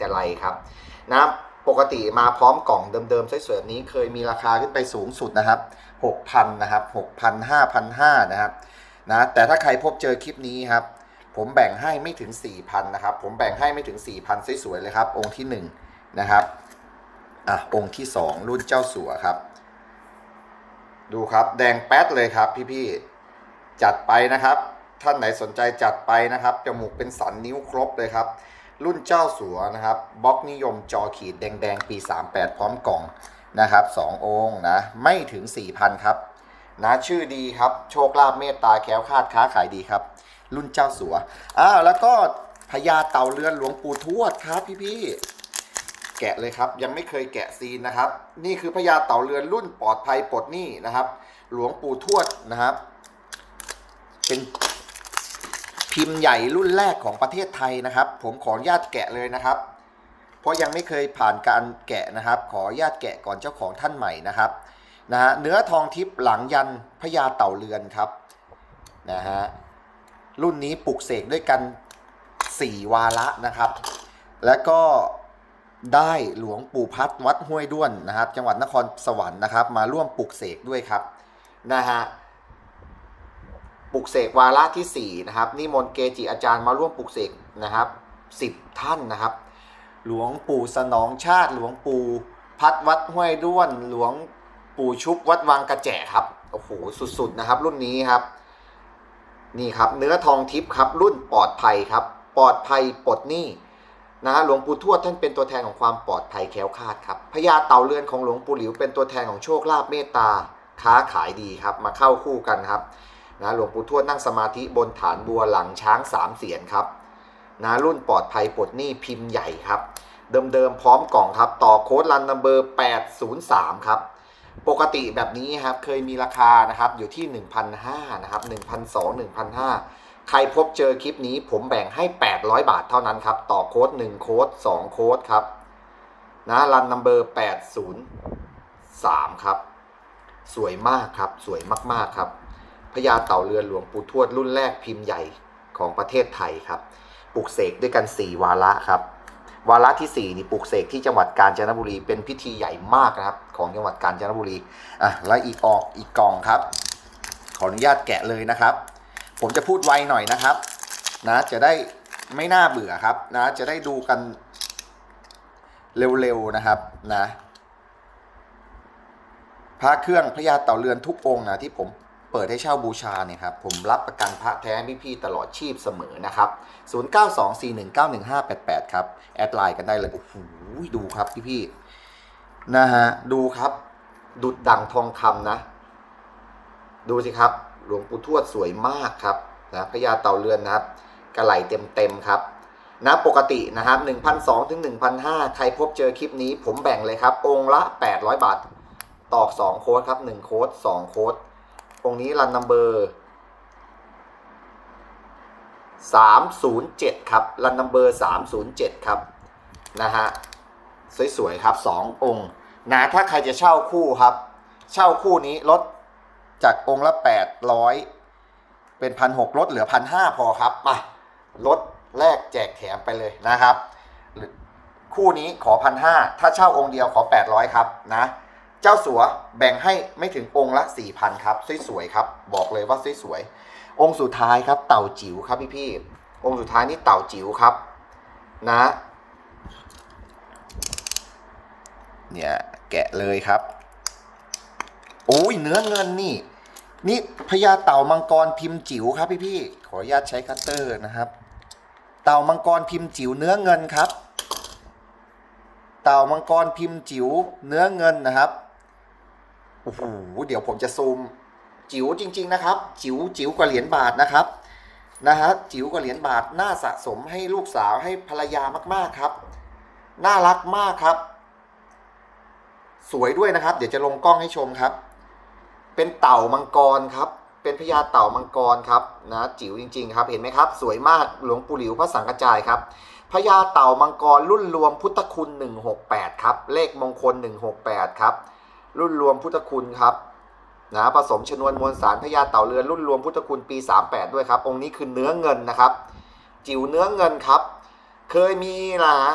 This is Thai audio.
แต่ไรครับนะปกติมาพร้อมกล่องเดิมๆสวยๆแบบนี้เคยมีราคาขึ้นไปสูงสุดนะครับ 6,000 นะครับ 6,000 5,500 นะครับนะแต่ถ้าใครพบเจอคลิปนี้ครับ ผมแบ่งให้ไม่ถึง 4,000 นะครับ ผมแบ่งให้ไม่ถึง 4,000 สวยๆเลยครับ องค์ที่ 1 นะครับอะองค์ที่ 2 รุ่นเจ้าสัวครับ ดูครับแดงแป๊ดเลยครับพี่ๆจัดไปนะครับ ท่านไหนสนใจจัดไปนะครับจมูกเป็นสันนิ้วครบเลยครับ รุ่นเจ้าสัวนะครับบล็อกนิยมจอขีดแดงๆ ปี 38 พร้อมกล่องนะครับสององค์นะ ไม่ถึง 4,000 ครับ นะชื่อดีครับ โชคลาภเมตตาแค้วคาดค้าขายดีครับ รุ่นเจ้าสัวอ้าวแล้วก็พญาเต่าเรือนหลวงปู่ทวดครับพี่ๆแกะเลยครับ ยังไม่เคยแกะซีนนะครับ นี่คือพญาเต่าเรือนรุ่นปลอดภัยปลดหนี้นะครับ หลวงปู่ทวดนะครับ เป็น พิมพ์ใหญ่รุ่นแรกของประเทศไทยนะครับ ผมขออนุญาตแกะเลยนะครับ เพราะยังไม่เคยผ่านการแกะนะครับ ขออนุญาตแกะก่อนเจ้าของท่านใหม่นะครับนะฮะเนื้อทองทิพย์หลังยันพญาเต่าเรือนครับนะฮะรุ่นนี้ปลุกเสกด้วยกัน 4 วาระนะครับ แล้วก็ได้หลวงปู่พัดวัดห้วยด้วนนะครับ จังหวัดนครสวรรค์นะครับ มาร่วมปลุกเสกด้วยครับนะฮะ ปลุกเสกวาระที่ 4 นะครับ นิมนต์เกจิอาจารย์มาร่วมปลุกเสกนะครับ 10 ท่านนะครับ หลวงปู่สนองชาติหลวงปู่พัดวัดห้วยด้วน หลวงปู่ชุบวัดวังกระแจครับโอ้โหสุดๆนะครับ รุ่นนี้ครับ นี่ครับเนื้อทองทิพย์ครับ รุ่นปลอดภัยครับ ปลอดภัยปลดหนี้นะฮะหลวงปู่ทวดท่านเป็นตัวแทนของความปลอดภัยแคล้วคลาดครับพญาเต่าเรือนของหลวงปู่หลิวเป็นตัวแทนของโชคลาภเมตตาค้าขายดีครับ มาเข้าคู่กันครับ นะหลวงปู่ทวดนั่งสมาธิบนฐานบัวหลังช้างสามเสียนครับนะรุ่นปลอดภัยปลดหนี้พิมพ์ใหญ่ครับ เดิมๆพร้อมกล่องครับ ต่อโค้ดรันนัมเบอร์803 ครับ ปกติแบบนี้ครับเคยมีราคานะครับอยู่ที่ 1,500นะครับ1,200 1,500 ใครพบเจอคลิปนี้ผมแบ่งให้ 800 บาทเท่านั้นครับ ต่อโค้ด1โค้ด2โค้ดครับนะรันนัมเบอร์803 ครับ สวยมากครับ สวยมากๆครับ พญาเต่าเรือนหลวงปู่ทวดรุ่นแรกพิมพ์ใหญ่ของประเทศไทยครับปลูกเสกด้วยกัน 4 วาระครับ วาระที่ 4 นี่ปลูกเสกที่จังหวัดกาญจนบุรี เป็นพิธีใหญ่มากนะครับ ของจังหวัดกาญจนบุรีอะแล้วอีกออกอีกกล่องครับ ขออนุญาตแกะเลยนะครับ ผมจะพูดไวหน่อยนะครับ นะจะได้ไม่น่าเบื่อครับนะจะได้ดูกันเร็วๆนะครับนะพระเครื่องพระยาเต่าเรือนทุกองค์นะที่ผม เปิดให้เช่าบูชาเนี่ยครับผมรับประกันพระแท้พี่ๆตลอดชีพเสมอนะครับ 0924191588 ครับ แอดไลน์กันได้เลย โอ้โหดูครับพี่ๆนะฮะ ดูครับ ดุดดังทองคำนะ ดูสิครับ หลวงปู่ทวดสวยมากครับนะพระยาเต่าเรือนนะครับ กระไหลเต็มๆครับนะปกตินะครับ1,200ถึง1,500ใครพบเจอคลิปนี้ ผมแบ่งเลยครับ องค์ละ 800 บาท ตอก 2 โค้ดครับ 1 โค้ด 2 โค้ด องนี้รันนัมเบอร์307 ครับ รันนัมเบอร์ 307 ครับ นะฮะ สวย ๆ ครับ 2 องค์ นะ ถ้าใครจะเช่าคู่ครับ เช่าคู่นี้ลดจากองค์ละ 800 เป็นพันหกลดเหลือพันห้าพอครับ มาลดแลกแจกแถมไปเลยนะครับ คู่นี้ขอพันห้าถ้าเช่าองค์เดียวขอ 800 ครับ นะ เจ้าสัวแบ่งให้ไม่ถึงองค์ละ4,000ครับสวยๆครับ บอกเลยว่าสวยๆองค์สุดท้ายครับ เต่าจิ๋วครับพี่ๆองค์สุดท้ายนี่เต่าจิ๋วครับ นะ เนี่ยแกะเลยครับโอ้ยเนื้อเงินนี่ นี่พญาเต่ามังกรพิมพ์จิ๋วครับพี่ๆขออนุญาตใช้คัตเตอร์นะครับ เต่ามังกรพิมพ์จิ๋วเนื้อเงินครับ เต่ามังกรพิมพ์จิ๋วเนื้อเงินนะครับ โอ้โหเดี๋ยวผมจะซูม จิ๋วจริง ๆ นะครับ จิ๋วจิ๋วกว่าเหรียญบาทนะครับนะฮะจิ๋วกว่าเหรียญบาทน่าสะสมให้ลูกสาวให้ภรรยามากๆครับ น่ารักมากครับ สวยด้วยนะครับ เดี๋ยวจะลงกล้องให้ชมครับ เป็นเต่ามังกรครับ เป็นพญาเต่ามังกรครับนะจิ๋วจริง ๆ ครับ เห็นไหมครับ สวยมากหลวงปู่หลิวพระสังกระจายครับพญาเต่ามังกรรุ่นรวมพุทธคุณ 168 ครับ เลขมงคล 168 ครับ รุ่นรวมพุทธคุณครับนะผสมชนวนมวลสารพญาเต่าเรือนรุ่นรวมพุทธคุณปี 38 ด้วยครับ องค์นี้คือเนื้อเงินนะครับ จิ๋วเนื้อเงินครับ เคยมีนะฮะ